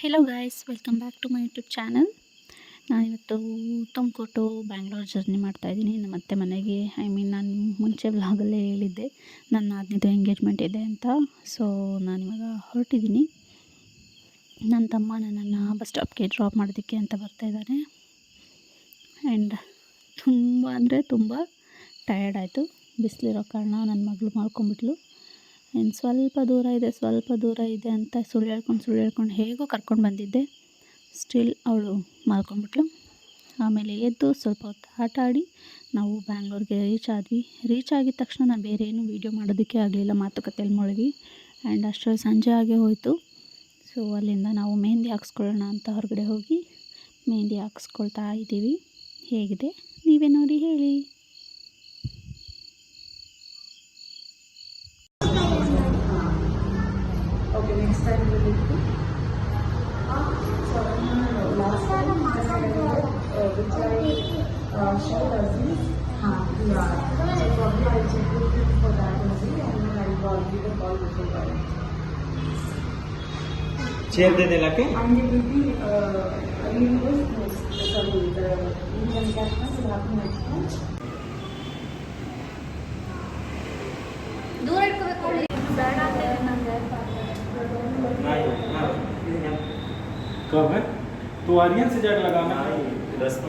Hello guys welcome back to my YouTube channel ನಾನಿವತ್ತು ತುಮಕೂಟು Bangalore journey ಮಾಡ್ತಾಯಿದ್ದೀನಿ ನಮ್ಮ ಅತ್ತೆ ಮನೆಗೆ ಐ ಮೀನ್ ನಾನು ಮುಂಚೆ ವ್ಲಾಗಲ್ಲೇ ಹೇಳಿದ್ದೆ. ನನ್ನ ಹದಿನೈದು ಎಂಗೇಜ್ಮೆಂಟ್ ಇದೆ ಅಂತ. ಸೊ ನಾನಿವಾಗ ಹೊರಟಿದ್ದೀನಿ. ನನ್ನ ತಮ್ಮ ನನ್ನನ್ನು ಬಸ್ ಸ್ಟಾಪ್ಗೆ ಡ್ರಾಪ್ ಮಾಡೋದಕ್ಕೆ ಅಂತ ಬರ್ತಾಯಿದ್ದಾನೆ ಆ್ಯಂಡ್ ತುಂಬ ಅಂದರೆ ತುಂಬ ಟಯರ್ಡ್ ಆಯಿತು. ಬಿಸಿಲಿರೋ ಕಾರಣ ನನ್ನ ಮಗಳು ಮಾಡ್ಕೊಂಬಿಟ್ಲು ಇನ್ನು ಸ್ವಲ್ಪ ದೂರ ಇದೆ, ಸ್ವಲ್ಪ ದೂರ ಇದೆ ಅಂತ ಸುಳ್ಳು ಹೇಳ್ಕೊಂಡು ಸುಳ್ಳು ಹೇಳ್ಕೊಂಡು ಹೇಗೋ ಕರ್ಕೊಂಡು ಬಂದಿದ್ದೆ. ಸ್ಟಿಲ್ ಅವಳು ಮಲ್ಕೊಂಡ್ಬಿಟ್ಲು. ಆಮೇಲೆ ಎದ್ದು ಸ್ವಲ್ಪ ಹೊತ್ತು ಆಟ ಆಡಿ ನಾವು ಬ್ಯಾಂಗ್ಳೂರಿಗೆ ರೀಚ್ ಆದ್ವಿ. ರೀಚ್ ಆಗಿದ ತಕ್ಷಣ ನಾನು ಬೇರೆ ಏನು ವೀಡಿಯೋ ಮಾಡೋದಕ್ಕೆ ಆಗಲಿಲ್ಲ, ಮಾತುಕತೆಯಲ್ಲಿ ಮುಳುಗಿ. ಆ್ಯಂಡ್ ಅಷ್ಟರಲ್ಲಿ ಸಂಜೆ ಆಗೇ ಹೋಯಿತು. ಸೊ ಅಲ್ಲಿಂದ ನಾವು ಮೆಹಂದಿ ಹಾಕ್ಸ್ಕೊಳ್ಳೋಣ ಅಂತ ಹೊರಗಡೆ ಹೋಗಿ ಮೆಹಂದಿ ಹಾಕ್ಸ್ಕೊಳ್ತಾ ಇದ್ದೀವಿ. ಹೇಗಿದೆ? ನೀವೇ ನೋಡಿ ಹೇಳಿ. Okay, next time we will do. So, last time, uh, which I uh, showed Aziz. हाँ, yeah. So probably I'll check with him for that only and then I'll call, give a call before buying. Chair दे देला के And it will be, uh, I mean, was, sorry, the Indian cash will happen कब है? तो आर्यन से Jack लगाना। रस्म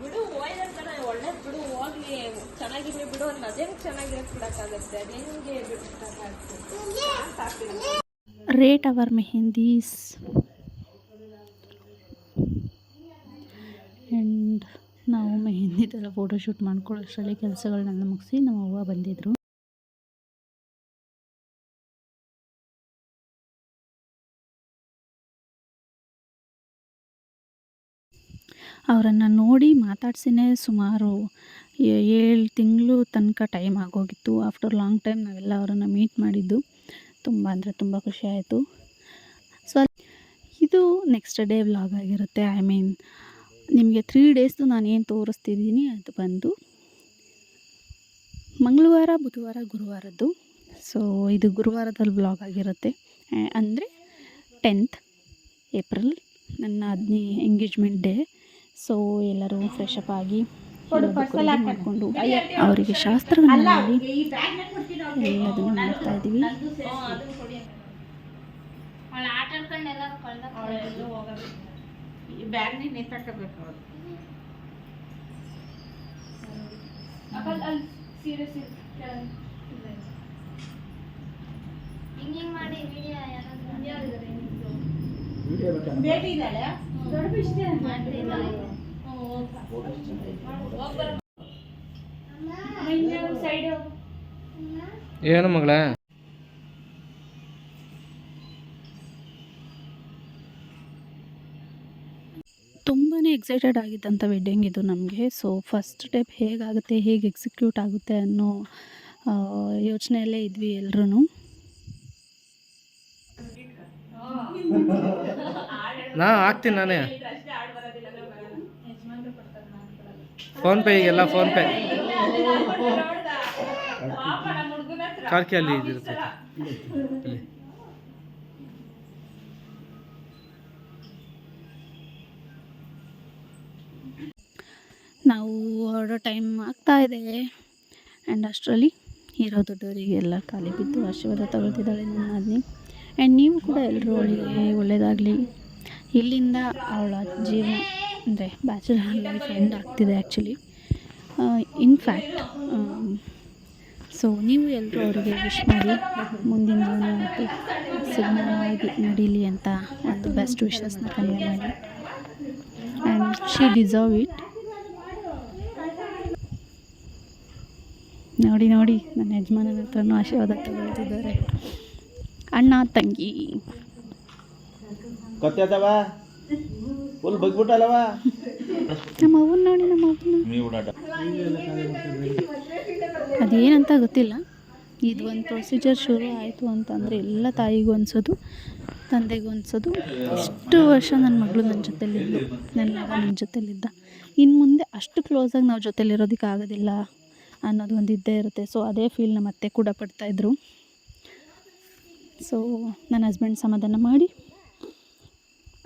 ಬಿಡು ಹೋಯ್ದಂತಾನೆ ಒಳ್ಳೆ ಬಿಡು ಹೋಗ್ಲಿ ಚೆನ್ನಾಗಿರ್ಲಿ ಬಿಡು ಅಂತ ಅದೇನು ಚೆನ್ನಾಗಿರಕ್ ಬಿಡಕ್ಕಾಗತ್ತೆ. ಅದೇನಿಗೆ ಬಿಡಕ್ಕಾಗತ್ತೆ ರೇಟ್ ಅವರ್ ಮೆಹಂದೀಸ್ ಆ್ಯಂಡ್ ನಾವು ಮೆಹಂದಿ ಥರ ಫೋಟೋಶೂಟ್ ಮಾಡ್ಕೊಳ್ಳೋಷ್ಟರಲ್ಲಿ ಕೆಲಸಗಳನ್ನೆಲ್ಲ ಮುಗಿಸಿ ನಮ್ಮ ಅವ್ವ ಬಂದಿದ್ದರು ಅವರನ್ನು ನೋಡಿ ಮಾತಾಡ್ಸಿನೇ ಸುಮಾರು ಏಳು ತಿಂಗಳು ತನಕ ಟೈಮ್ ಆಗೋಗಿತ್ತು. ಆಫ್ಟರ್ ಲಾಂಗ್ ಟೈಮ್ ನಾವೆಲ್ಲ ಅವರನ್ನು ಮೀಟ್ ಮಾಡಿದ್ದು. ತುಂಬ ಅಂದರೆ ತುಂಬ ಖುಷಿ ಆಯಿತು. ಸೊ ಇದು ನೆಕ್ಸ್ಟ್ ಡೇ ವ್ಲಾಗ್ ಆಗಿರುತ್ತೆ. ಐ ಮೀನ್ ನಿಮಗೆ ತ್ರೀ ಡೇಸ್ದು ನಾನು ಏನು ತೋರಿಸ್ತಿದ್ದೀನಿ ಅದು ಬಂದು ಮಂಗಳವಾರ, ಬುಧವಾರ, ಗುರುವಾರದ್ದು. ಸೊ ಇದು ಗುರುವಾರದಲ್ಲಿ ವ್ಲಾಗ್ ಆಗಿರುತ್ತೆ. ಅಂದರೆ ಟೆಂತ್ ಏಪ್ರಿಲ್ ನನ್ನ ಹದಿನೈ ಎಂಗೇಜ್ಮೆಂಟ್ ಡೇ ಸೊ ಎಲ್ಲರೂ ಫ್ರೆಶ್ ಅಪ್ ಆಗಿ ಮಾಡಿಕೊಂಡು ಅವರಿಗೆ ಶಾಸ್ತ್ರವನ್ನು ಮಾಡಿ ಎಲ್ಲದನ್ನು ಮಾಡ್ತಾ ಇದ್ದೀವಿ. ಈ ಬ್ಯಾಗ್ ನೀನು ಎತ್ತಕ್ಕಬೇಕು ಹಿಂಗಿಂಗ್ ಮಾಡಿ ವಿಡಿಯೋ ಬೇಟಿ ಇದ್ದಾಳೆ? ಏನು ಮಗಳ? ತುಂಬಾ ಎಕ್ಸೈಟೆಡ್ ಆಗಿದ್ದಂಥ ವೆಡ್ಡಿಂಗ್ ಇದು ನಮಗೆ. ಸೊ ಫಸ್ಟ್ ಸ್ಟೆಪ್ ಹೇಗಾಗುತ್ತೆ ಹೇಗೆ ಎಕ್ಸಿಕ್ಯೂಟ್ ಆಗುತ್ತೆ ಅನ್ನೋ ಯೋಚನೆಯಲ್ಲೇ ಇದ್ವಿ ಎಲ್ಲರೂ ನಾ ಆಗ್ತೀನಿ ನಾನೇ. ಫೋನ್ ಪೇ ಈಗೆಲ್ಲ ಫೋನ್ ಪೇ ಕಾರ್ಕಿ ಅಲ್ಲಿ ಇದಿರುತ್ತೆ ನಾವು ಹೊರಡೋ ಟೈಮ್ ಆಗ್ತಾ ಇದೆ. ಆ್ಯಂಡ್ ಅಷ್ಟರಲ್ಲಿ ಹೀರೋ ದೊಡ್ಡವರಿಗೆಲ್ಲ ಖಾಲಿ ಬಿದ್ದು ಆಶೀರ್ವಾದ ತಗೊಳ್ತಿದ್ದಾಳೆ ನನ್ನ ಅದ್ನಿ. ಆ್ಯಂಡ್ ನೀವು ಕೂಡ ಎಲ್ಲರೂ ಅವಳಿಗೆ ಒಳ್ಳೆಯದಾಗಲಿ ಇಲ್ಲಿಂದ ಅವಳ ಜೀವನ ಅಂದರೆ ಬ್ಯಾಚುಲರ್ ಲೈಫ್ ಎಂಡ್ ಆಗ್ತಿದೆ ಆ್ಯಕ್ಚುಲಿ. ಇನ್ಫ್ಯಾಕ್ಟ್ ಸೊ ನೀವು ಎಲ್ಲರೂ ಅವರಿಗೆ ವಿಶ್ ಮಾಡಿ, ಮುಂದಿನ ದಿನ ಸುಗಮವಾಗಿ ನಡೀಲಿ ಅಂತ ಒಂದು ಬೆಸ್ಟ್ ವಿಶಸ್ನ ಕನ್ವೆ ಮಾಡಿ. And she deserve it. ನೋಡಿ ನೋಡಿ, ನನ್ನ ಯಜಮಾನನ ಹತ್ರನೂ ಆಶೀರ್ವಾದ ತಗೊಳ್ತಿದ್ದಾರೆ. ಅಣ್ಣ ತಂಗಿ. ಫುಲ್ ಬಗ್ಬಿಟ್ಟಲ್ಲವ? ನಮ್ಮ ಅವ್ವನ ನೋಡಿ ನಮ್ಮ ಅವ್ವನ್ನ ನೀವು ಓಡಾಟ ಅದೇನಂತ ಗೊತ್ತಿಲ್ಲ. ಇದು ಒಂದು ಪ್ರೊಸೀಜರ್ ಶುರು ಆಯಿತು ಅಂತಂದರೆ ಎಲ್ಲ ತಾಯಿಗೂ ಅನ್ಸೋದು ತಂದೆಗೂ ಅನ್ಸೋದು. ಇಷ್ಟು ವರ್ಷ ನನ್ನ ಮಗಳು ನನ್ನ ಜೊತೆಲಿದ್ದು ನನ್ನ ಮಗ ನನ್ನ ಜೊತೆಲಿದ್ದ. ಇನ್ನು ಮುಂದೆ ಅಷ್ಟು ಕ್ಲೋಸಾಗಿ ನಾವು ಜೊತೆಲಿರೋದಕ್ಕೆ ಆಗೋದಿಲ್ಲ ಅನ್ನೋದು ಒಂದು ಇದ್ದೇ ಇರುತ್ತೆ. ಸೊ ಅದೇ ಫೀಲ್ ನಮ್ಮ ಅತ್ತೆ ಕೂಡ ಪಡ್ತಾಯಿದ್ರು ಸೊ ನನ್ನ ಹಸ್ಬೆಂಡ್ ಸಮಾಧಾನ ಮಾಡಿ.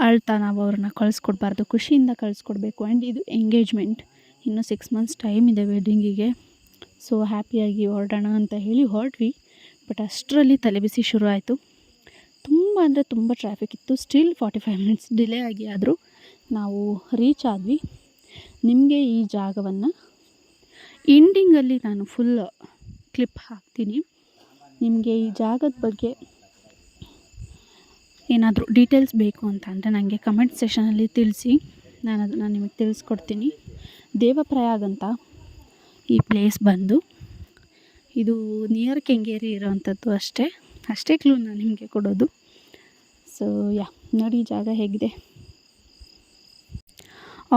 ಅಳ್ತಾ ನಾವು ಅವ್ರನ್ನ ಕಳಿಸ್ಕೊಡ್ಬಾರ್ದು, ಖುಷಿಯಿಂದ ಕಳಿಸ್ಕೊಡ್ಬೇಕು ಆ್ಯಂಡ್ ಇದು ಎಂಗೇಜ್ಮೆಂಟ್ ಇನ್ನೂ ಸಿಕ್ಸ್ ಮಂತ್ಸ್ ಟೈಮ್ ಇದೆ ವೆಡ್ಡಿಂಗಿಗೆ ಸೊ ಹ್ಯಾಪಿಯಾಗಿ ಹೊರಡೋಣ ಅಂತ ಹೇಳಿ ಹೊರಟ್ವಿ. ಬಟ್ ಅಷ್ಟರಲ್ಲಿ ತಲೆಬಿಸಿ ಶುರು ಆಯಿತು ತುಂಬ ಅಂದರೆ ತುಂಬ ಟ್ರಾಫಿಕ್ ಇತ್ತು. Still forty five minutes delay ಆಗಿ ಆದರೂ ನಾವು ರೀಚ್ ಆದ್ವಿ. ನಿಮಗೆ ಈ ಜಾಗವನ್ನು ಎಂಡಿಂಗಲ್ಲಿ ನಾನು ಫುಲ್ ಕ್ಲಿಪ್ ಹಾಕ್ತೀನಿ. ನಿಮಗೆ ಈ ಜಾಗದ ಬಗ್ಗೆ ಏನಾದರೂ ಡೀಟೇಲ್ಸ್ ಬೇಕು ಅಂತ ಅಂದರೆ ನನಗೆ ಕಮೆಂಟ್ ಸೆಷನಲ್ಲಿ ತಿಳಿಸಿ. ನಾನು ಅದನ್ನು ನಿಮಗೆ ತಿಳಿಸ್ಕೊಡ್ತೀನಿ. ದೇವಪ್ರಯಾಗ್ ಅಂತ ಈ ಪ್ಲೇಸ್ ಬಂದು, ಇದು ನಿಯರ್ ಕೆಂಗೇರಿ ಇರೋವಂಥದ್ದು ಅಷ್ಟೇ. ಅಷ್ಟೇ ಕ್ಲೂ ನಾನು ನಿಮಗೆ ಕೊಡೋದು. ಸೊ ಯಾ ನೋಡಿ ಜಾಗ ಹೇಗಿದೆ.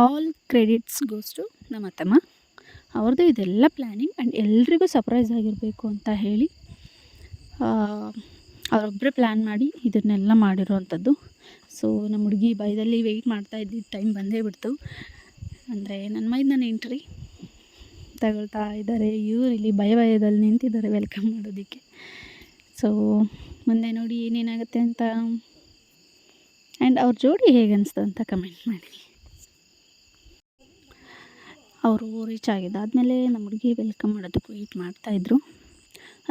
ಆಲ್ ಕ್ರೆಡಿಟ್ಸ್ ಗೋಸ್ ಟು ನಮ್ಮ ತಮ್ಮ ಅವ್ರದ್ದು ಇದೆಲ್ಲ ಪ್ಲ್ಯಾನಿಂಗ್ ಆ್ಯಂಡ್ ಎಲ್ರಿಗೂ ಸರ್ಪ್ರೈಸ್ ಆಗಿರಬೇಕು ಅಂತ ಹೇಳಿ ಅವರೊಬ್ಬರೇ ಪ್ಲ್ಯಾನ್ ಮಾಡಿ ಇದನ್ನೆಲ್ಲ ಮಾಡಿರೋವಂಥದ್ದು. ಸೊ ನಮ್ಮ ಹುಡುಗಿ ಭಯದಲ್ಲಿ ವೆಯ್ಟ್ ಮಾಡ್ತಾ ಇದ್ದಿದ್ದ ಟೈಮ್ ಬಂದೇ ಬಿಡ್ತು. ಅಂದರೆ ನನ್ನ ಮೈದ ನಾನು ಎಂಟ್ರಿ ತಗೊಳ್ತಾ ಇದ್ದಾರೆ. ಇವರು ಇಲ್ಲಿ ಭಯ ಭಯದಲ್ಲಿ ನಿಂತಿದ್ದಾರೆ ವೆಲ್ಕಮ್ ಮಾಡೋದಕ್ಕೆ. ಸೊ ಮುಂದೆ ನೋಡಿ ಏನೇನಾಗುತ್ತೆ ಅಂತ. ಆ್ಯಂಡ್ ಅವ್ರ ಜೋಡಿ ಹೇಗೆ ಅನಿಸ್ತು ಅಂತ ಕಮೆಂಟ್ ಮಾಡಿ. ಅವರು ರೀಚ್ ಆಗಿದ್ದಾದಮೇಲೆ ನಮ್ಮ ಹುಡುಗಿ ವೆಲ್ಕಮ್ ಮಾಡೋದಕ್ಕೆ ವೆಯ್ಟ್ ಮಾಡ್ತಾಯಿದ್ರು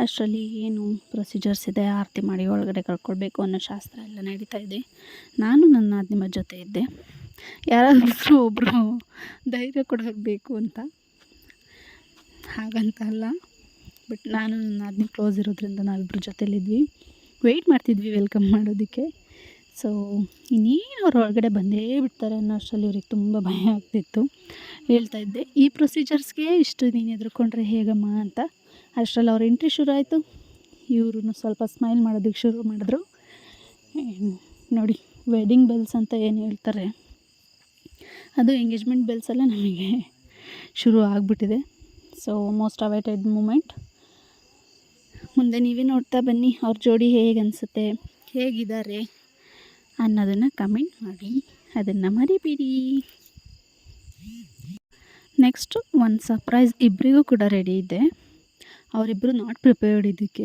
ಅಷ್ಟರಲ್ಲಿ ಏನು ಪ್ರೊಸೀಜರ್ಸ್ ಇದೆ, ಆರತಿ ಮಾಡಿ ಒಳಗಡೆ ಕರ್ಕೊಳ್ಬೇಕು ಅನ್ನೋ ಶಾಸ್ತ್ರ ಎಲ್ಲ ನಡೀತಾ ಇದೆ. ನಾನು ನನ್ನ ನಿಮ್ಮ ಜೊತೆ ಇದ್ದೆ. ಯಾರಾದರೂ ಒಬ್ಬರು ಧೈರ್ಯ ಕೊಡಬೇಕು ಬೇಕು ಅಂತ? ಹಾಗಂತ ಅಲ್ಲ. ಬಟ್ ನಾನು ನನ್ನ ನಾದಿನಿ ಕ್ಲೋಸ್ ಇರೋದ್ರಿಂದ ನಾವಿಬ್ಬರು ಜೊತೆಲಿದ್ವಿ. ವೆಯ್ಟ್ ಮಾಡ್ತಿದ್ವಿ ವೆಲ್ಕಮ್ ಮಾಡೋದಕ್ಕೆ. ಸೊ ಇನ್ನೇನು ಅವ್ರು ಒಳಗಡೆ ಬಂದೇ ಬಿಡ್ತಾರೆ ಅನ್ನೋ ಅಷ್ಟರಲ್ಲಿ ಅವ್ರಿಗೆ ತುಂಬ ಭಯ ಆಗ್ತಿತ್ತು. ಹೇಳ್ತಾ ಇದ್ದೆ, ಈ ಪ್ರೊಸೀಜರ್ಸ್ಗೆ ಇಷ್ಟು ನೀನು ಎದುರುಕೊಂಡ್ರೆ ಹೇಗಮ್ಮ ಅಂತ? ಅಷ್ಟರಲ್ಲಿ ಅವ್ರ ಎಂಟ್ರಿ ಶುರು ಆಯಿತು. ಇವರು ಸ್ವಲ್ಪ ಸ್ಮೈಲ್ ಮಾಡೋದಕ್ಕೆ ಶುರು ಮಾಡಿದ್ರು. ನೋಡಿ ವೆಡ್ಡಿಂಗ್ ಬೆಲ್ಸ್ ಅಂತ ಏನು ಹೇಳ್ತಾರೆ? ಅದು ಎಂಗೇಜ್ಮೆಂಟ್ ಬೆಲ್ಸ್ ಎಲ್ಲ ನಮಗೆ ಶುರು ಆಗಿಬಿಟ್ಟಿದೆ. ಸೊ ಮೋಸ್ಟ್ ಅವೈಟೆಡ್ ಮೂಮೆಂಟ್ ಮುಂದೆ ನೀವೇ ನೋಡ್ತಾ ಬನ್ನಿ, ಅವ್ರ ಜೋಡಿ ಹೇಗೆ ಅನಿಸುತ್ತೆ, ಹೇಗಿದ್ದಾರೆ ಅನ್ನೋದನ್ನು ಕಮೆಂಟ್ ಮಾಡಿ. ಅದನ್ನು ಮರಿಬೇಡಿ. ನೆಕ್ಸ್ಟು ಒಂದು ಸರ್ಪ್ರೈಸ್ ಇಬ್ಬರಿಗೂ ಕೂಡ ರೆಡಿ ಇದೆ. ಅವರಿಬ್ಬರು ನಾಟ್ ಪ್ರಿಪೇರ್ಡ್ ಇದಕ್ಕೆ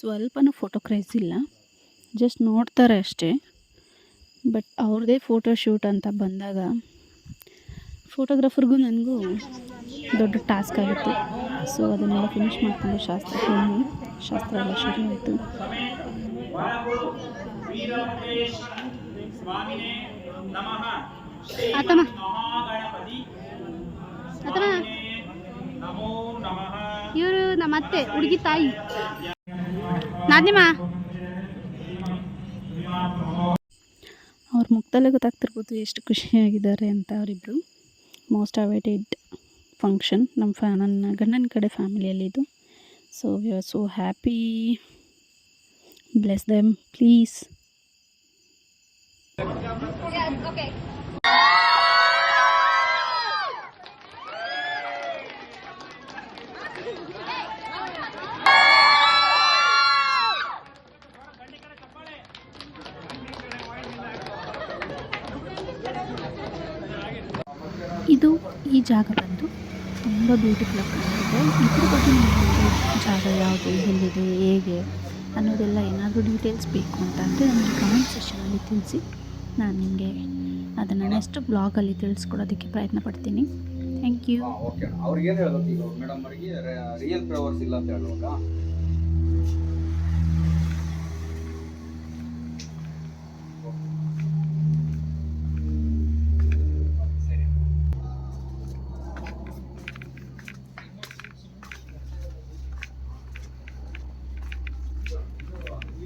ಸ್ವಲ್ಪನೂ ಫೋಟೋ ಕ್ರೇಜ್ ಇಲ್ಲ. ಜಸ್ಟ್ ನೋಡ್ತಾರೆ ಅಷ್ಟೇ. ಬಟ್ ಅವ್ರದ್ದೇ ಫೋಟೋ ಶೂಟ್ ಅಂತ ಬಂದಾಗ ಫೋಟೋಗ್ರಾಫರ್ಗೂ ನನಗೂ ದೊಡ್ಡ ಟಾಸ್ಕ್ ಆಗಿತ್ತು. ಸೊ ಅದನ್ನೆಲ್ಲ ಫಿನಿಷ್ ಮಾಡ್ಕೊಂಡು ಶಾಸ್ತ್ರಕ್ಕೆ ಹೋಗಿ ಶಾಸ್ತ್ರ ಎಲ್ಲ ಶುರು ಆಯಿತು. ಇವರು ನಮ್ಮ ಅತ್ತೆ ಹುಡುಗಿ ತಾಯಿ. ನಾದಿಮಾ. ಅವ್ರ ಮುಖದಲ್ಲೇ ಗೊತ್ತಾಗ್ತಿರ್ಬೋದು ಎಷ್ಟು ಖುಷಿಯಾಗಿದ್ದಾರೆ ಅಂತ ಅವರಿಬ್ಬರು ಮೋಸ್ಟ್ ಅವೈಟೆಡ್ ಫಂಕ್ಷನ್ ನಮ್ಮ ಫ್ಯಾ ನನ್ನ ಗಂಡನ ಕಡೆ ಫ್ಯಾಮಿಲಿಯಲ್ಲಿ ಇದು so we are so happy bless them please ಇದು ಈ ಜಾಗ ಬಂದು ತುಂಬ ಬ್ಯೂಟಿಫುಲ್ ಕಾಣಿಸುತ್ತೆ ಇದ್ರ ಬಗ್ಗೆ ನಿಮಗೆ ಜಾಗ ಯಾವುದು, ಎಲ್ಲಿದೆ, ಹೇಗೆ ಅನ್ನೋದೆಲ್ಲ ಏನಾದರೂ ಡೀಟೇಲ್ಸ್ ಬೇಕು ಅಂತ ಅಂದರೆ ನನಗೆ ಕಮೆಂಟ್ ಸೆಷನಲ್ಲಿ ತಿಳಿಸಿ. ನಾನು ನಿಮಗೆ ಅದನ್ನು ನೆಕ್ಸ್ಟ್ ಬ್ಲಾಗಲ್ಲಿ ತಿಳಿಸ್ಕೊಡೋದಕ್ಕೆ ಪ್ರಯತ್ನ ಪಡ್ತೀನಿ. ಥ್ಯಾಂಕ್ ಯು ಅವ್ರಿಗೆ ಏನು ಹೇಳ್ಬೇಕು ಮೇಡಮ್ ಅವರಿಗೆ ರಿಯಲ್ ಫ್ಲವರ್ಸ್ ಇಲ್ಲ ಅಂತ ಹೇಳ್ಬೇಕಾ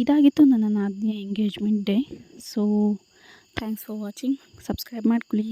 ಇದಾಗಿತ್ತು ನನ್ನ ನಾದಿನಿಯ engagement day. So thanks for watching subscribe ಮಾಡ್ಕೊಳ್ಳಿ.